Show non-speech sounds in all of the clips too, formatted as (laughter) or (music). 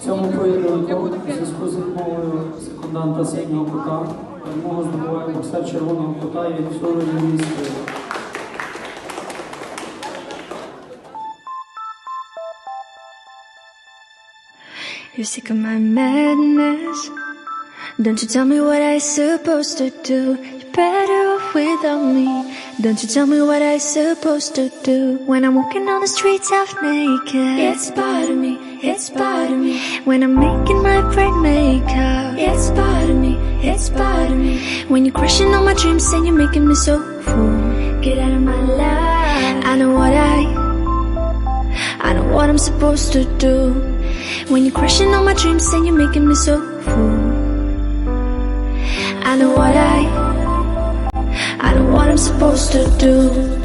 В цьому поєдинку у зв'язку з відмовою секунданта синього кута перемогу здобуває боксер червоного кута і Юрій Львівський. You're sick of my madness. Don't you tell me what I supposed to do. You're better off without me. Don't you tell me what I supposed to do. When I'm walking on the streets half naked. It's part of me, it's part of me. When I'm making my brain makeup. It's part of me, it's part of me. When you're crushing all my dreams and you're making me so full. Get out of my life. I know what I I know what I'm supposed to do. When you're crushing all my dreams and you're making me so full. I know what I I know what I'm supposed to do.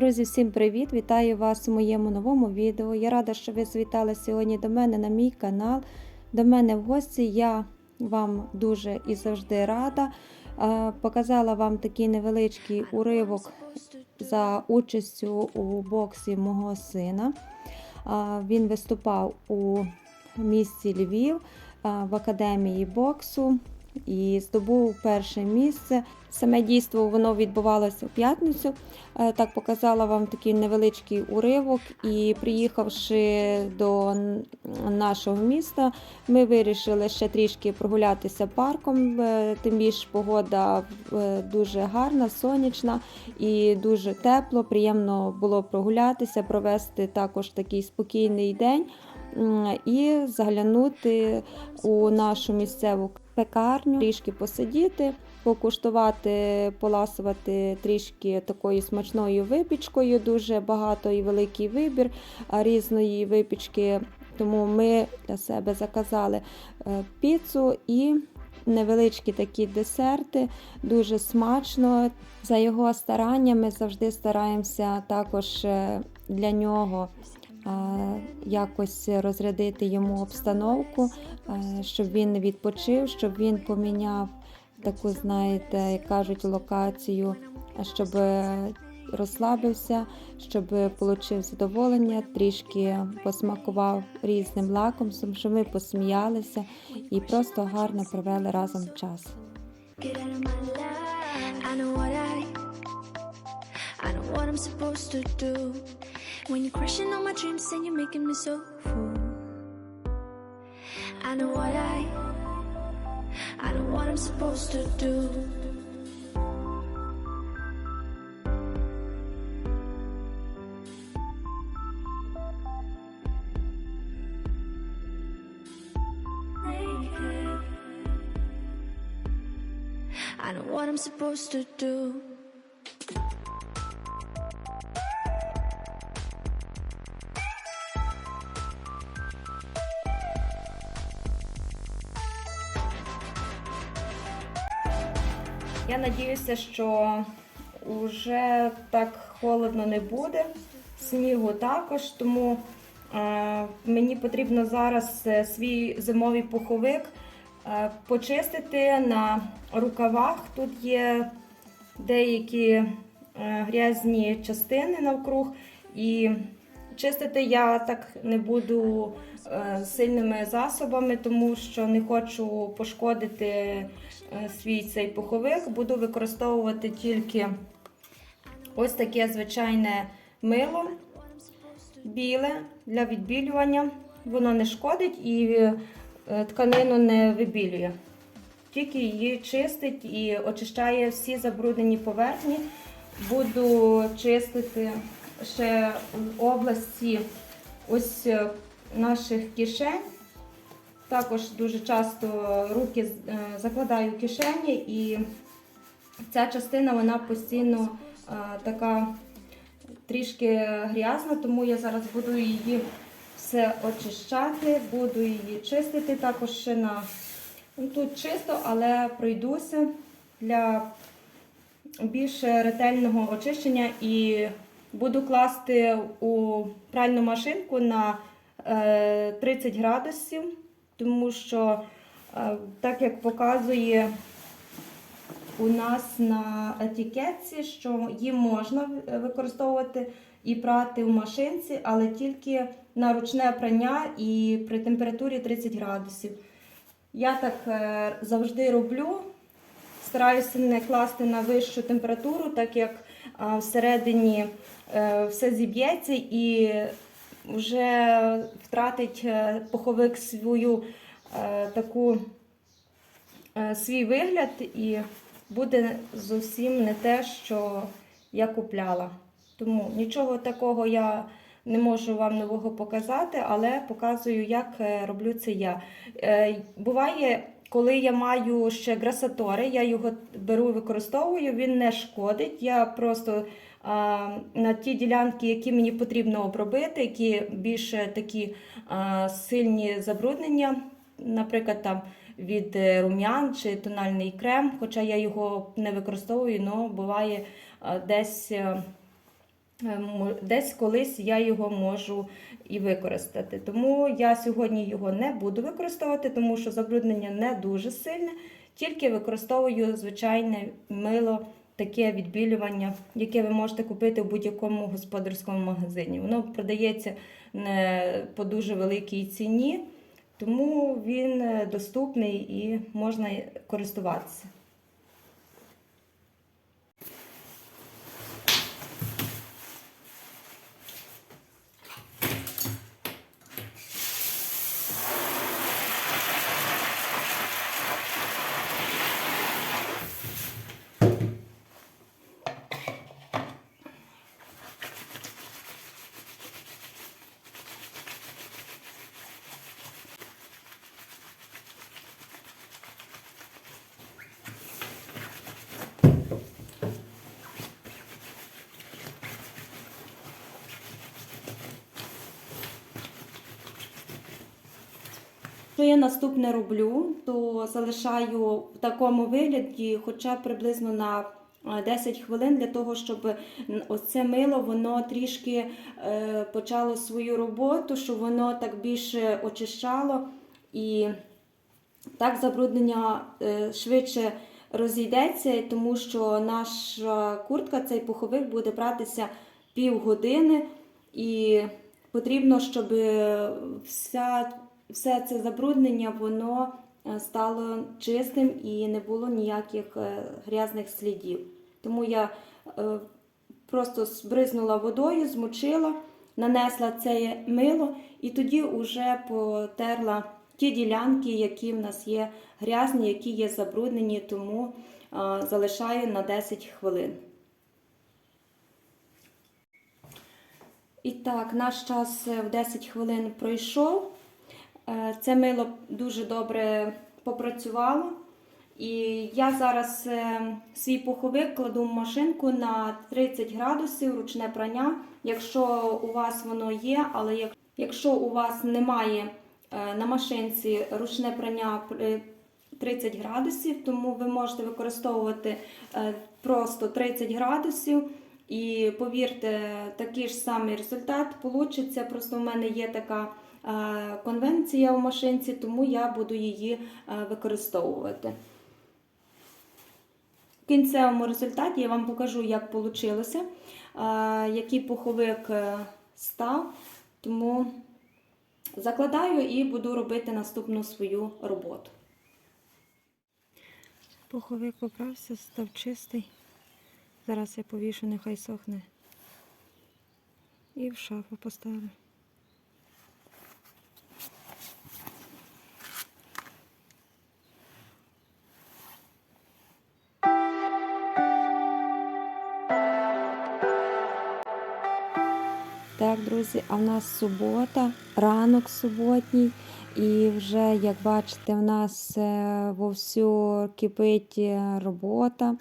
Друзі, всім привіт! Вітаю вас у моєму новому відео. Я рада, що ви завітали сьогодні до мене на мій канал. До мене в гості. Я вам дуже і завжди рада. Показала вам такий невеличкий уривок за участю у боксі мого сина. Він виступав у місті Львів в академії боксу і здобув перше місце. Саме дійство воно відбувалося в п'ятницю. Е, Так показала вам такий невеличкий уривок. І приїхавши до нашого міста, ми вирішили ще трішки прогулятися парком. Е, Тим більш погода е, дуже гарна, сонячна і дуже тепло. Приємно було прогулятися, провести також такий спокійний день і заглянути у нашу місцеву пекарню, трішки посидіти, покуштувати, поласувати трішки такою смачною випічкою. Дуже багато і великий вибір різної випічки. Тому ми для себе заказали е, піцу і невеличкі такі десерти. Дуже смачно. За його стараннями завжди стараємося також е, для нього якось розрядити йому обстановку, е, щоб він відпочив, щоб він поміняв таку, знаєте, як кажуть, локацію, щоб е, розслабився, щоб отримав задоволення, трішки посмакував різним лакомством, щоб ми посміялися і просто гарно провели разом час. I know what I'm supposed to do. When you're crushing all my dreams and you're making me so full. I know what I I know what I'm supposed to do. I know what I'm supposed to do. Я надіюся, що вже так холодно не буде, снігу також, тому е, мені потрібно зараз е, свій зимовий пуховик е, почистити на рукавах. Тут є деякі грязні частини навкруг, і чистити я так не буду е, сильними засобами, тому що не хочу пошкодити е, свій цей пуховик. Буду використовувати тільки ось таке звичайне мило біле для відбілювання. Воно не шкодить і е, тканину не вибілює. Тільки її чистить і очищає всі забруднені поверхні. Буду чистити ще в області ось е, наших кишень. Також дуже часто руки е, закладаю в кишені і ця частина вона постійно е, така трішки грязна, тому я зараз буду її все очищати, буду її чистити. Також ще на ну, тут чисто, але пройдуся для більш ретельного очищення і буду класти у пральну машинку на е, 30 градусів, тому що, е, так як показує у нас на етикетці, що їм можна використовувати і прати в машинці, але тільки на ручне прання і при температурі 30 градусів. Я так е, завжди роблю. Стараюся не класти на вищу температуру, так як всередині е, все зіб'ється і вже втратить е, пуховик свою е, таку свій вигляд і буде зовсім не те, що я купляла. Тому нічого такого я не можу вам нового показати, але показую, як роблю це я. Буває, коли я маю ще грасатори, я його беру і використовую, він не шкодить. Я просто а, на ті ділянки, які мені потрібно обробити, які більше такі а, сильні забруднення, наприклад, там від е, рум'ян чи тональний крем, хоча я його не використовую, але буває а, десь. Е, Десь колись я його можу і використати. Тому я сьогодні його не буду використовувати, тому що забруднення не дуже сильне, тільки використовую звичайне мило, таке відбілювання, яке ви можете купити в будь-якому господарському магазині. Воно продається не по дуже великій ціні, тому він е, доступний і можна користуватися. Що я наступне роблю, то залишаю в такому вигляді, хоча приблизно на е, 10 хвилин для того, щоб ось це мило воно трішки е, почало свою роботу, щоб воно так більше очищало. І так забруднення е, швидше розійдеться, тому що наша куртка, цей пуховик буде братися півгодини. І потрібно, щоб е, все це забруднення воно е, стало чистим і не було ніяких е, грязних слідів. Тому я е, просто збризнула водою, змочила, нанесла це мило і тоді вже потерла ті ділянки, які в нас є грязні, які є забруднені, тому залишаю на 10 хвилин. І так, наш час в 10 хвилин пройшов. Е, Це мило дуже добре попрацювало. І я зараз е, свій пуховик кладу в машинку на 30 градусів ручне прання. Якщо у вас воно є, але якщо у вас немає е, на машинці ручне прання 30 градусів, тому ви можете використовувати просто 30 градусів. І повірте, такий ж самий результат получиться. Просто в мене є така конвенція в машинці, тому я буду її е, використовувати. В кінцевому результаті я вам покажу, як вийшло, який пуховик е, став. Тому закладаю і буду робити наступну свою роботу. Пуховик поправся, став чистий. Зараз я повішу, нехай сохне. І в шафу поставлю. Друзі, а в нас субота, ранок суботній, і вже, як бачите, в нас е, вовсю кипить е, робота.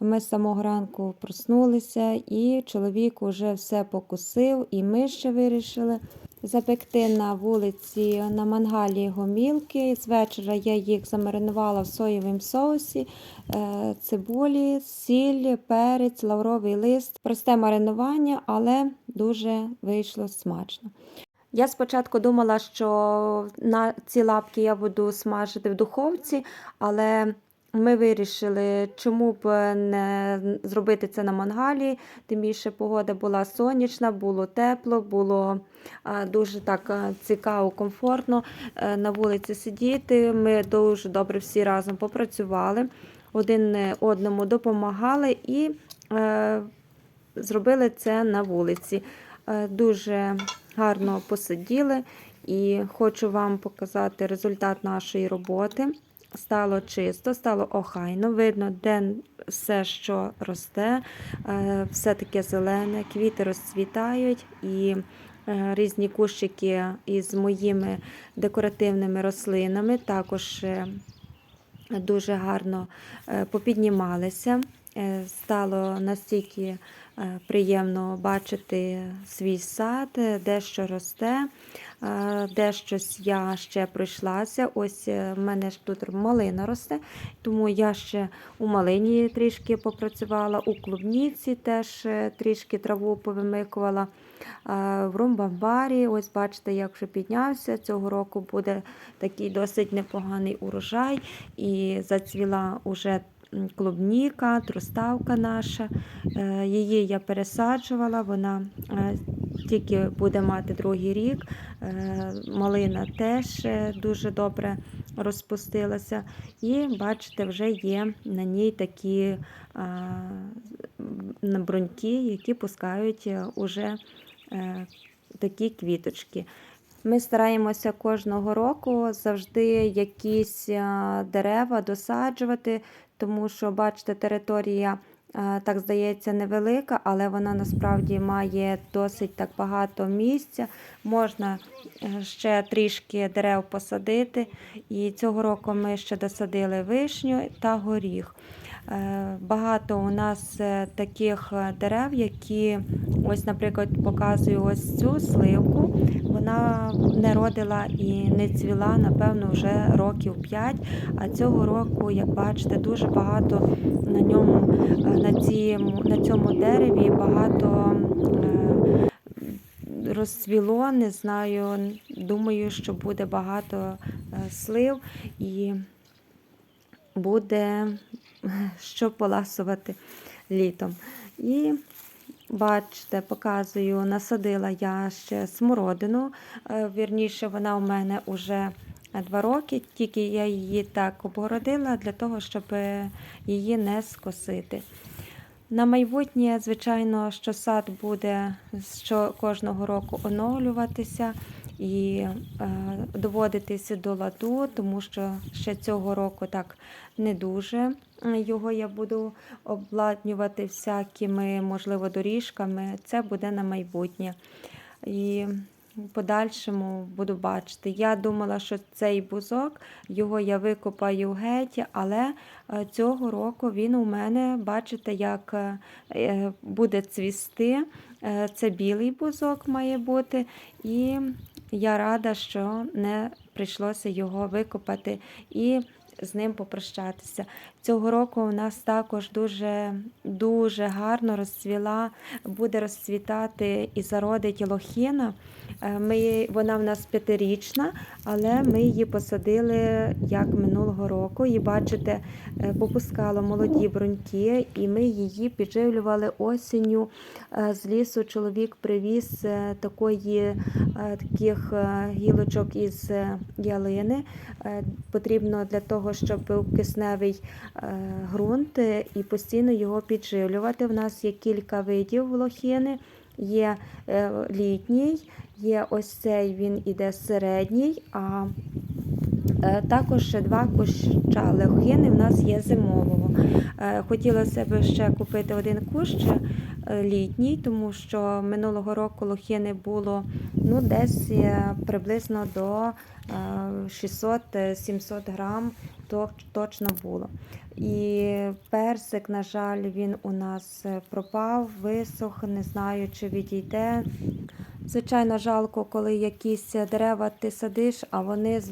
Ми з самого ранку проснулися, і чоловік вже все покусив, і ми ще вирішили запекти на вулиці на мангалі гомілки. З вечора я їх замаринувала в соєвому соусі, е, цибулі, сіль, перець, лавровий лист. Просте маринування, але дуже вийшло смачно. Я спочатку думала, що на ці лапки я буду смажити в духовці, але ми вирішили, чому б не зробити це на мангалі. Тим більше погода була сонячна, було тепло, було дуже так цікаво, комфортно е, на вулиці сидіти. Ми дуже добре всі разом попрацювали, один е, одному допомагали і е, зробили це на вулиці. Е, Дуже гарно посиділи і хочу вам показати результат нашої роботи. Стало чисто, стало охайно, видно, де все, що росте, е, все таке зелене, квіти розцвітають і е, різні кущики із моїми декоративними рослинами також е, дуже гарно попіднімалися. Е, Стало настільки е, приємно бачити свій сад, е, де що росте, е, де щось я ще пройшлася. Ось в мене ж тут малина росте, тому я ще у малині трішки попрацювала, у клубніці теж трішки траву повимикувала. В румбамбарі, ось бачите, як вже піднявся. Цього року буде такий досить непоганий урожай і зацвіла уже клубніка, труставка наша. Е, Її я пересаджувала, вона е, тільки буде мати другий рік. Е, Малина теж дуже добре розпустилася. І бачите, вже є на ній такі бруньки, які пускають уже такі квіточки. Ми стараємося кожного року завжди якісь дерева досаджувати, тому що, бачите, територія, так здається, невелика, але вона насправді має досить так багато місця. Можна е, ще трішки дерев посадити. І цього року ми ще досадили вишню та горіх. Е, Багато у нас е, таких е, дерев, які, ось, наприклад, показую ось цю сливку. Вона не родила і не цвіла, напевно, вже років 5. А цього року, як бачите, дуже багато на ньому, е, на, цім, на цьому дереві багато е, розцвіло. Не знаю. Думаю, що буде багато е, слив і буде що поласувати літом. І бачите, показую, насадила я ще смородину. Е, Вірніше, вона у мене вже два роки, тільки я її так обгородила для того, щоб її не скосити. На майбутнє, звичайно, що сад буде що кожного року оновлюватися і е, доводитися до ладу, тому що ще цього року так не дуже його я буду обладнювати всякими, можливо, доріжками. Це буде на майбутнє. І в подальшому буду бачити. Я думала, що цей бузок, його я викопаю геть, але е, цього року він у мене, бачите, як е, буде цвісти. Е, Це білий бузок має бути. І я рада, що не прийшлося його викопати і з ним попрощатися. Цього року у нас також дуже, дуже гарно розцвіла, буде розцвітати і зародить лохина. Е, Ми, вона в нас п'ятирічна, але ми її посадили як минулого року. І бачите, е, попускала молоді бруньки, і ми її підживлювали осінню. Е, З лісу чоловік привіз такої, таких гілочок із ялини. Потрібно для того, щоб кисневий ґрунт е, і постійно його підживлювати. У нас є кілька видів лохини. Є е, літній, є ось цей він іде середній, а е, також ще два куща лохини в нас є зимового. Хотілося б ще купити один кущ літній, тому що минулого року лохини було ну, десь приблизно до е, 600-700 грам, точно було. І персик, на жаль, він у нас е, пропав, висох, не знаю, чи відійде. Звичайно, жалко, коли якісь дерева ти садиш, а вони,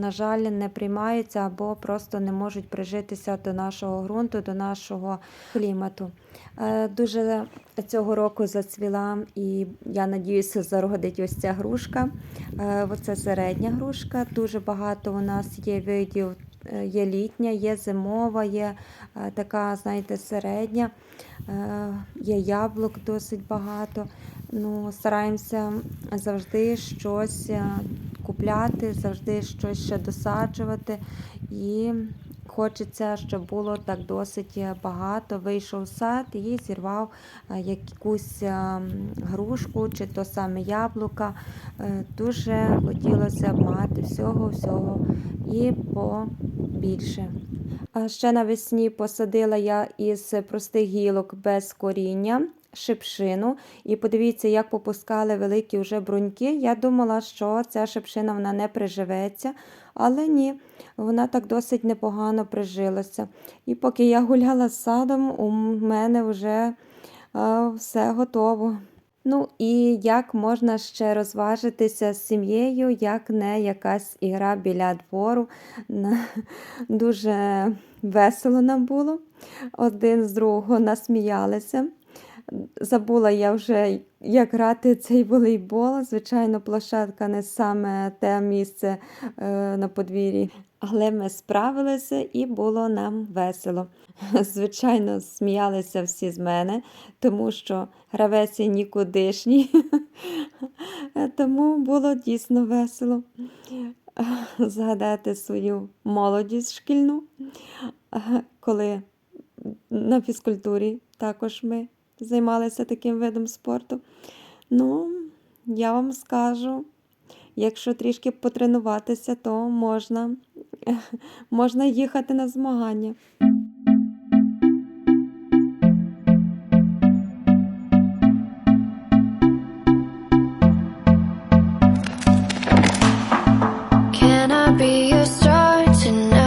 на жаль, не приймаються або просто не можуть прижитися до нашого ґрунту, до нашого клімату. Е, Дуже цього року зацвіла, і я надіюся, зародить ось ця грушка. Е, Оце середня грушка. Дуже багато у нас є видів є літня, є зимова, є е, така, знаєте, середня, е, є яблук досить багато. Ну, стараємося завжди щось е, купляти, завжди щось ще досаджувати. І хочеться, щоб було так досить е, багато. Вийшов сад і зірвав е, якусь е, грушку чи то саме яблука. Дуже хотілося б мати всього-всього і побільше. Ще навесні посадила я із простих гілок без коріння. Шипшину, і подивіться, як попускали великі вже бруньки. Я думала, що ця шипшина вона не приживеться, але ні, вона так досить непогано прижилася. І поки я гуляла з садом, у мене вже а, все готово. Ну і як можна ще розважитися з сім'єю, як не якась ігра біля двору. Дуже весело нам було. Один з другого насміялися. Забула я вже, як грати цей волейбол. Звичайно, площадка не саме те місце е, на подвір'ї. Але ми справилися і було нам весело. (laughs) Звичайно, сміялися всі з мене, тому що гравець є нікудишній. (laughs) Тому було дійсно весело (laughs) згадати свою молодість шкільну, коли на фізкультурі також ми займалися таким видом спорту. Ну, я вам скажу, якщо трішки потренуватися, то можна, (laughs) можна їхати на змагання. Can I be your star tonight?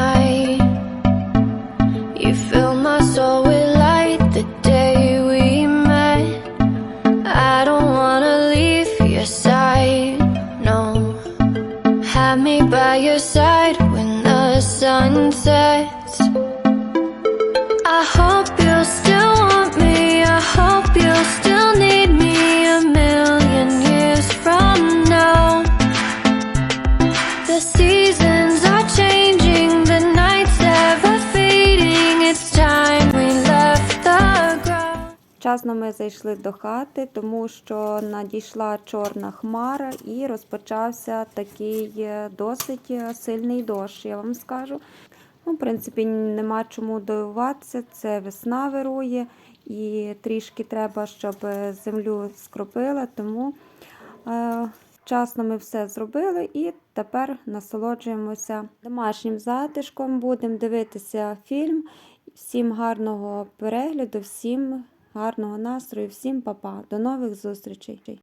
Вчасно ми зайшли до хати, тому що надійшла чорна хмара і розпочався такий е, досить е, сильний дощ, я вам скажу. Ну, в принципі, нема чому дивуватися, це весна вирує і трішки треба, щоб е, землю скропила, тому е, вчасно ми все зробили і тепер насолоджуємося домашнім затишком, будемо дивитися фільм. Всім гарного перегляду, всім гарного настрою, всім па-па. До нових зустрічей.